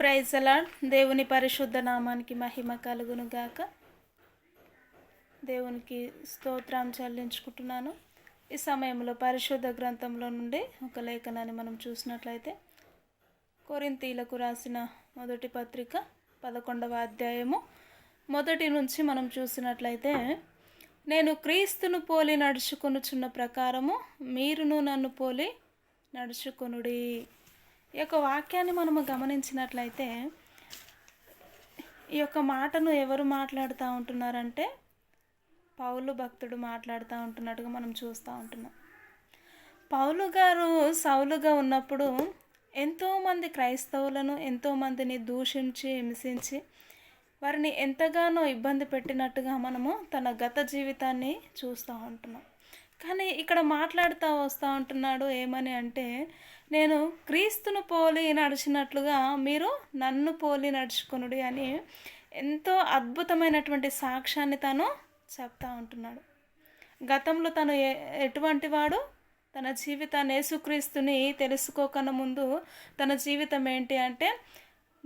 Praise అలా దేవుని పరిశుద్ధ నామానికి మహిమ కలుగును గాక దేవునికి స్తోత్రం చెల్లించుకుంటున్నాను. ఈ సమయంలో పరిశుద్ధ గ్రంథంలో నుండి ఒక లేఖనాన్ని మనం చూసినట్లయితే కొరింతీలకు రాసిన మొదటి పత్రిక పదకొండవ అధ్యాయము. మొదటి నుంచి మనం చూసినట్లయితే నేను క్రీస్తును పోలి నడుచుకొనుచున్న ప్రకారము మీరును నన్ను పోలి నడుచుకొనుడి. ఈ యొక్క వాక్యాన్ని మనము గమనించినట్లయితే ఈ యొక్క మాటను ఎవరు మాట్లాడుతూ ఉంటున్నారంటే పౌలు భక్తుడు మాట్లాడుతూ ఉంటున్నట్టుగా మనం చూస్తూ ఉంటున్నాం. పౌలు గారు సౌలుగా ఉన్నప్పుడు ఎంతోమంది క్రైస్తవులను ఎంతోమందిని దూషించి హింసించి వారిని ఎంతగానో ఇబ్బంది పెట్టినట్టుగా మనము తన గత జీవితాన్ని చూస్తూ ఉంటున్నాం. కానీ ఇక్కడ మాట్లాడుతూ వస్తూ ఉంటున్నాడు ఏమని అంటే నేను క్రీస్తును పోలి నడిచినట్లుగా మీరు నన్ను పోలి నడుచుకునుడి అని ఎంతో అద్భుతమైనటువంటి సాక్ష్యాన్ని తను చెప్తా ఉంటున్నాడు. గతంలో తను ఏ- ఎటువంటి వాడు? తన జీవితాన్ని యేసుక్రీస్తుని తెలుసుకోకన్నా ముందు తన జీవితం ఏంటి అంటే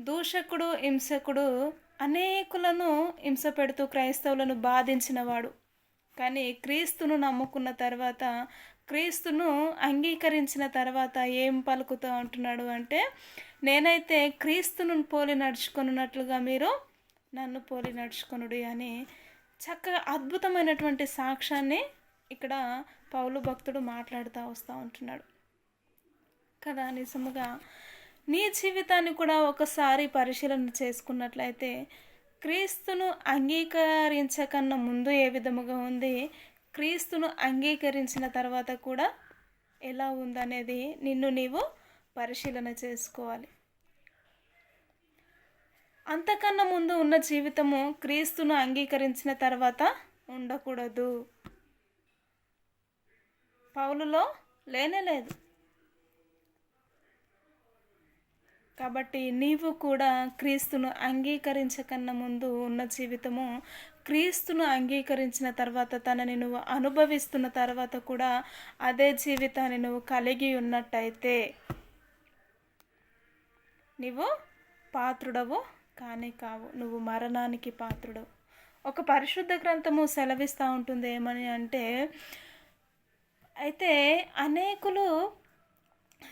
దూషకుడు హింసకుడు అనేకులను హింస పెడుతూ క్రైస్తవులను బాధించినవాడు. కానీ క్రీస్తును నమ్ముకున్న తర్వాత క్రీస్తును అంగీకరించిన తర్వాత ఏం పలుకుతూ ఉంటున్నాడు అంటే నేనైతే క్రీస్తును పోలి నడుచుకున్నట్లుగా మీరు నన్ను పోలి నడుచుకొనుడి అని చక్కగా అద్భుతమైనటువంటి సాక్ష్యాన్ని ఇక్కడ పౌలు భక్తుడు మాట్లాడుతూ వస్తూ ఉంటున్నాడు. కదా నిజముగా నీ జీవితాన్ని కూడా ఒకసారి పరిశీలన చేసుకున్నట్లయితే క్రీస్తును అంగీకరించకన్నా ముందు ఏ విధముగా ఉంది? క్రీస్తును అంగీకరించిన తర్వాత కూడా ఎలా ఉందనేది నిన్ను నీవు పరిశీలన చేసుకోవాలి. అంతకన్నా ముందు ఉన్న జీవితము క్రీస్తును అంగీకరించిన తర్వాత ఉండకూడదు. పౌలులో లేనే లేదు. కాబట్టి నీవు కూడా క్రీస్తును అంగీకరించకన్నా ముందు ఉన్న జీవితము క్రీస్తును అంగీకరించిన తర్వాత తనని నువ్వు అనుభవిస్తున్న తర్వాత కూడా అదే జీవితాన్ని నువ్వు కలిగి ఉన్నట్టయితే నీవు పాత్రుడవు కానీ కావు. నువ్వు మరణానికి పాత్రుడు ఒక పరిశుద్ధ గ్రంథము సెలవిస్తూ ఉంటుంది ఏమని అంటే అయితే అనేకులు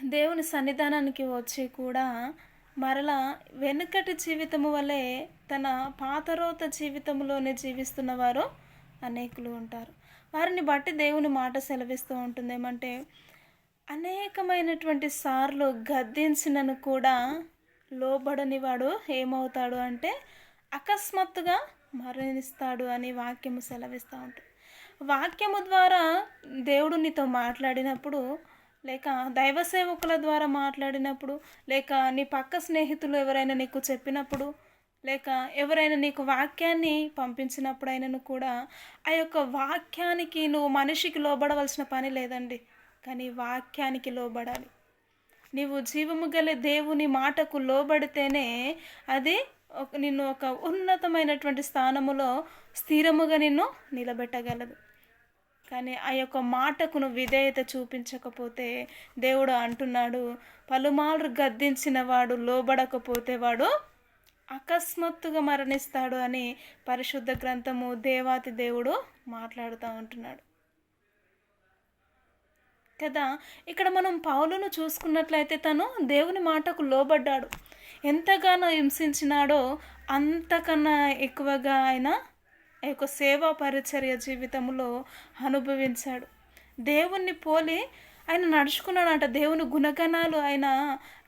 దేవుని సన్నిధానానికి వచ్చి కూడా మరలా వెనుకటి జీవితము వలె తన పాతరోత జీవితంలోనే జీవిస్తున్న వారు అనేకులు ఉంటారు. వారిని బట్టి దేవుని మాట సెలవిస్తూ ఉంటుంది. ఏమంటే అనేకమైనటువంటి సార్లు గద్దించినను కూడా లోబడని వాడు ఏమవుతాడు అంటే అకస్మాత్తుగా మరణిస్తాడు అని వాక్యము సెలవిస్తూ ఉంటుంది. వాక్యము ద్వారా దేవుడు నీతో మాట్లాడినప్పుడు లేక దైవ సేవకుల ద్వారా మాట్లాడినప్పుడు లేక నీ పక్క స్నేహితులు ఎవరైనా నీకు చెప్పినప్పుడు లేక ఎవరైనా నీకు వాక్యాన్ని పంపించినప్పుడైనాను కూడా ఆ యొక్క వాక్యానికి నువ్వు మనిషికి లోబడవలసిన పని లేదండి. కానీ వాక్యానికి లోబడాలి. నీవు జీవము గల దేవుని మాటకు లోబడితేనే అది ఒక నిన్ను ఒక ఉన్నతమైనటువంటి స్థానములో స్థిరముగా నిన్ను నిలబెట్టగలదు. కానీ ఆ యొక్క మాటకు నువ్వు విధేయత చూపించకపోతే దేవుడు అంటున్నాడు పలుమార్లు గద్దించిన వాడు లోబడకపోతే వాడు అకస్మాత్తుగా మరణిస్తాడు అని పరిశుద్ధ గ్రంథము దేవాతి దేవుడు మాట్లాడుతూ ఉంటున్నాడు. కదా ఇక్కడ మనం పౌలును చూసుకున్నట్లయితే తను దేవుని మాటకు లోబడ్డాడు. ఎంతగానో హింసించినాడో అంతకన్నా ఎక్కువగా ఆయన ఆ యొక్క సేవా పరిచర్య జీవితంలో అనుభవించాడు. దేవుణ్ణి పోలి ఆయన నడుచుకున్నాడంట. దేవుని గుణగణాలు ఆయన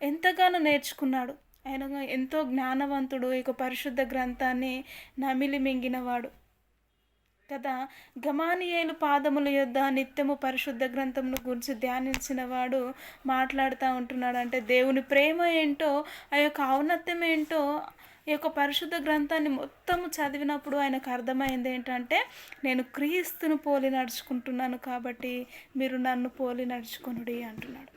ఎంతగానో నేర్చుకున్నాడు. ఆయన ఎంతో జ్ఞానవంతుడు ఈ యొక్క పరిశుద్ధ గ్రంథాన్ని నమిలి మింగినవాడు కదా గమానియేలు పాదముల యొద్ద నిత్యము పరిశుద్ధ గ్రంథమును గురించి ధ్యానించిన వాడు మాట్లాడుతూ ఉంటున్నాడు అంటే దేవుని ప్రేమ ఏంటో ఆ యొక్క ఔన్నత్యం ఏంటో ఈ యొక్క పరిశుద్ధ గ్రంథాన్ని మొత్తము చదివినప్పుడు ఆయనకు అర్థమైంది ఏంటంటే నేను క్రీస్తును పోలి నడుచుకుంటున్నాను కాబట్టి మీరు నన్ను పోలి నడుచుకొనుడి అంటున్నాడు.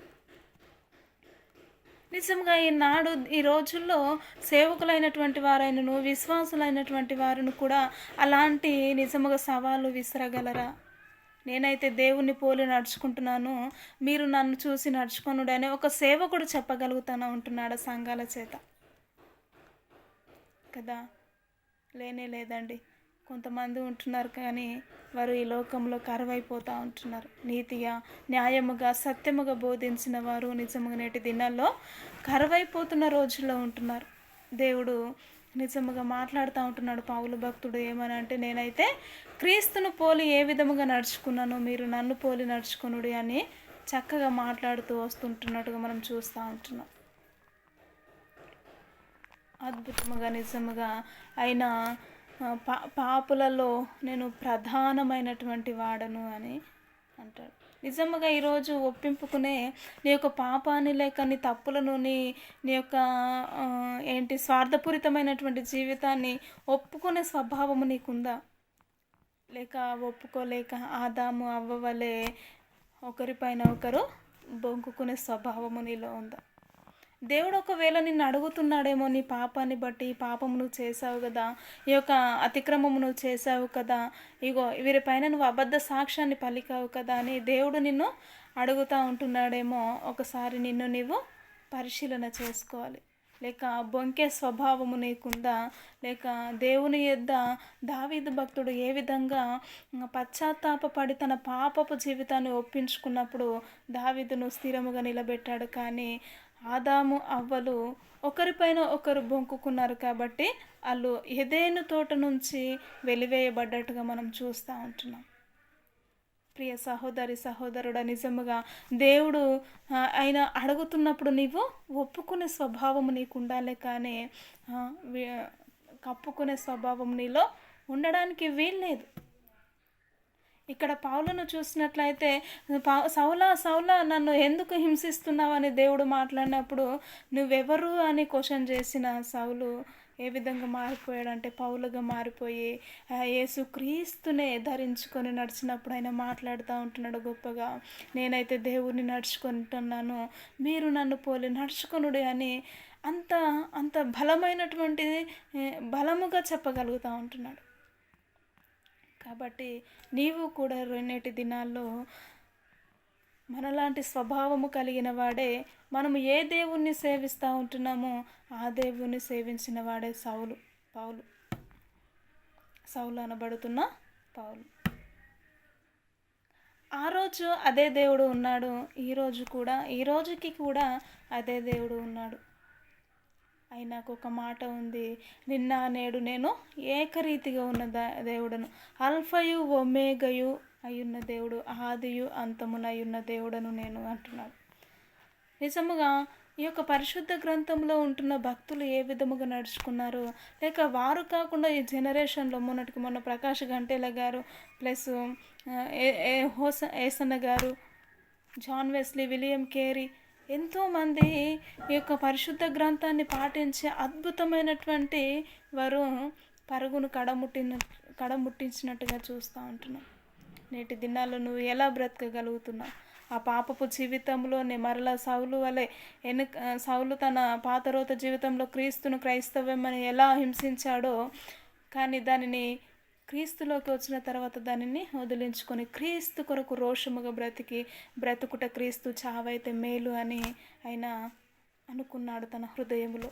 నిజంగా ఈనాడు ఈ రోజుల్లో సేవకులైనటువంటి వారైనను విశ్వాసులైనటువంటి వారిని కూడా అలాంటి నిజముగా సవాలు విసరగలరా? నేనైతే దేవుణ్ణి పోలి నడుచుకుంటున్నాను మీరు నన్ను చూసి నడుచుకొనుడు ఒక సేవకుడు చెప్పగలుగుతాను ఉంటున్నాడు సంఘాల చేత? కదా? లేనే లేదండి. కొంతమంది ఉంటున్నారు కానీ వారు ఈ లోకంలో కరువైపోతూ ఉంటున్నారు. నీతిగా న్యాయముగా సత్యముగా బోధించిన వారు నిజముగా నేటి దినాల్లో కరువైపోతున్న రోజుల్లో ఉంటున్నారు. దేవుడు నిజముగా మాట్లాడుతూ ఉంటున్నాడు. పావుల భక్తుడు ఏమని అంటే నేనైతే క్రీస్తును పోలి ఏ విధముగా నడుచుకున్నాను మీరు నన్ను పోలి నడుచుకునుడి అని చక్కగా మాట్లాడుతూ వస్తుంటున్నట్టుగా మనం చూస్తూ ఉంటున్నాం. అద్భుతముగా నిజముగా అయినా పా పాపులలో నేను ప్రధానమైనటువంటి వాడను అని అంటాడు. నిజముగా ఈరోజు ఒప్పింపుకునే నీ యొక్క పాపాన్ని లేక నీ తప్పులను నీ నీ యొక్క ఏంటి స్వార్థపూరితమైనటువంటి జీవితాన్ని ఒప్పుకునే స్వభావము నీకుందా? లేక ఒప్పుకోలేక ఆదాము అవ్వవలే ఒకరిపైన ఒకరు బొంకుకునే స్వభావము నీలో ఉందా? దేవుడు ఒకవేళ నిన్ను అడుగుతున్నాడేమో నీ పాపాన్ని బట్టి పాపమును పాపము నువ్వు చేసావు కదా ఈ యొక్క అతిక్రమము నువ్వు చేసావు కదా ఇగో వీరిపైన నువ్వు అబద్ధ సాక్ష్యాన్ని పలికావు కదా అని దేవుడు నిన్ను అడుగుతూ ఉంటున్నాడేమో ఒకసారి నిన్ను నీవు పరిశీలన చేసుకోవాలి. లేక బొంకే స్వభావము నీకుందా? లేక దేవుని యొద్ద దావీదు భక్తుడు ఏ విధంగా పశ్చాత్తాపపడి తన పాపపు జీవితాన్ని ఒప్పించుకున్నప్పుడు దావీదును స్థిరముగా నిలబెట్టాడు? కానీ ఆదాము అవ్వలు ఒకరిపైన ఒకరు బొంకుకున్నారు కాబట్టి వాళ్ళు ఏదేను తోట నుంచి వెలివేయబడ్డట్టుగా మనం చూస్తూ ఉంటున్నాం. ప్రియ సహోదరి సహోదరుడ నిజముగా దేవుడు ఆయన అడుగుతున్నప్పుడు నీవు ఒప్పుకునే స్వభావం నీకు ఉండాలి కానీ కప్పుకునే స్వభావం నీలో ఉండడానికి వీల్లేదు. ఇక్కడ పౌలను చూసినట్లయితే పౌ సౌలా సౌలా నన్ను ఎందుకు హింసిస్తున్నావు? అని దేవుడు మాట్లాడినప్పుడు నువ్వెవరు? అని క్వశ్చన్ చేసిన సౌలు ఏ విధంగా మారిపోయాడంటే పౌలుగా మారిపోయి యేసు క్రీస్తునే ధరించుకొని నడిచినప్పుడు ఆయన మాట్లాడుతూ ఉంటున్నాడు గొప్పగా. నేనైతే దేవుడిని నడుచుకుంటున్నాను. మీరు నన్ను పోలి నడుచుకునుడు అని అంత అంత బలమైనటువంటి బలముగా చెప్పగలుగుతూ ఉంటున్నాడు. కాబట్టి నీవు కూడా రెండేటి దినాల్లో మనలాంటి స్వభావము కలిగిన వాడే మనము ఏ దేవుణ్ణి సేవిస్తూ ఉంటున్నామో ఆ దేవుణ్ణి సేవించిన వాడే సౌలు పౌలు. సౌలు అనబడుతున్న పౌలు. ఆ రోజు అదే దేవుడు ఉన్నాడు ఈరోజు కూడా ఈ రోజుకి కూడా అదే దేవుడు ఉన్నాడు. అయినాకు ఒక మాట ఉంది. నిన్న నేడు నేను ఏకరీతిగా ఉన్న దేవుడను. అల్ఫయు ఒమేగయు అయ్యున్న దేవుడు ఆదియు అంతమునయ్యున్న దేవుడను నేను అంటున్నాడు నిజముగా ఈ యొక్క పరిశుద్ధ గ్రంథంలో ఉంటున్న భక్తులు ఏ విధముగా నడుచుకున్నారు? లేక వారు కాకుండా ఈ జనరేషన్లో మొన్నటికి మొన్న ప్రకాష్ గంటేల గారు ప్లస్ ఏ- ఏ హోస ఏసన్న గారు జాన్ వెస్లీ విలియం కేరీ ఎంతోమంది ఈ యొక్క పరిశుద్ధ గ్రంథాన్ని పాటించే అద్భుతమైనటువంటి వారు పరుగును కడముట్టిన కడముట్టించినట్టుగా చూస్తూ ఉంటున్నాం. నేటి దినాల్లో నువ్వు ఎలా బ్రతకగలుగుతున్నావు? ఆ పాపపు జీవితంలోనే మరలా సౌలు వలె వెనుక సౌలు తన పాతరోత జీవితంలో క్రీస్తును క్రైస్తవ్యమని ఎలా హింసించాడో కానీ దానిని క్రీస్తులోకి వచ్చిన తర్వాత దానిని వదిలించుకొని క్రీస్తు కొరకు రోషముగా బ్రతికి బ్రతుకుట క్రీస్తు చావైతే మేలు అని ఆయన అనుకున్నాడు తన హృదయంలో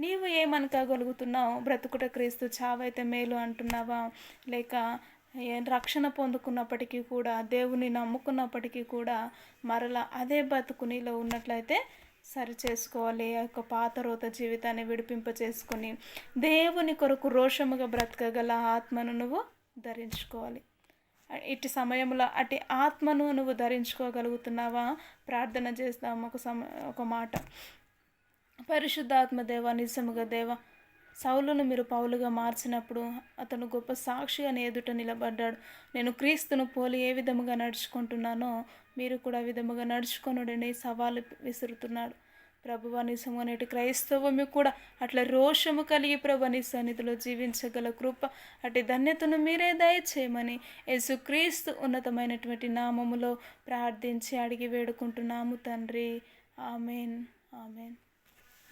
నీవు ఏమనుకోగలుగుతున్నావు? బ్రతుకుట క్రీస్తు చావైతే మేలు అంటున్నావా? లేక రక్షణ పొందుకున్నప్పటికీ కూడా దేవుని నమ్ముకున్నప్పటికీ కూడా మరలా అదే బతుకు నీలో ఉన్నట్లయితే సరి చేసుకోవాలి ఆ యొక్క పాత రోత జీవితాన్ని విడిపింప చేసుకుని దేవుని కొరకు రోషముగా బ్రతకగల ఆత్మను నువ్వు ధరించుకోవాలి. ఇటు సమయంలో అటు ఆత్మను నువ్వు ధరించుకోగలుగుతున్నావా? ప్రార్థన చేస్తాం. ఒక సమ ఒక మాట. పరిశుద్ధాత్మ దేవ నిజముగా దేవ సౌలును మీరు పౌలుగా మార్చినప్పుడు అతను గొప్ప సాక్షి అని ఎదుట నిలబడ్డాడు. నేను క్రీస్తును పోలి ఏ విధముగా నడుచుకుంటున్నానో మీరు కూడా విధముగా నడుచుకొనుడని సవాలు విసురుతున్నాడు ప్రభువా నిజము నేటి క్రైస్తవము కూడా అట్లా రోషము కలిగి ప్రభు నీ సన్నిధిలో జీవించగల కృప అటు ధన్యతను మీరే దయచేయమని యేసుక్రీస్తు ఉన్నతమైనటువంటి నామములో ప్రార్థించి అడిగి వేడుకుంటున్నాము తండ్రి. ఆమెన్. ఆమెన్.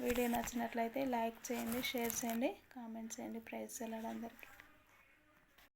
వీడియో నచ్చినట్లయితే లైక్ చేయండి షేర్ చేయండి కామెంట్ చేయండి. ప్రైజ్ అందరికీ.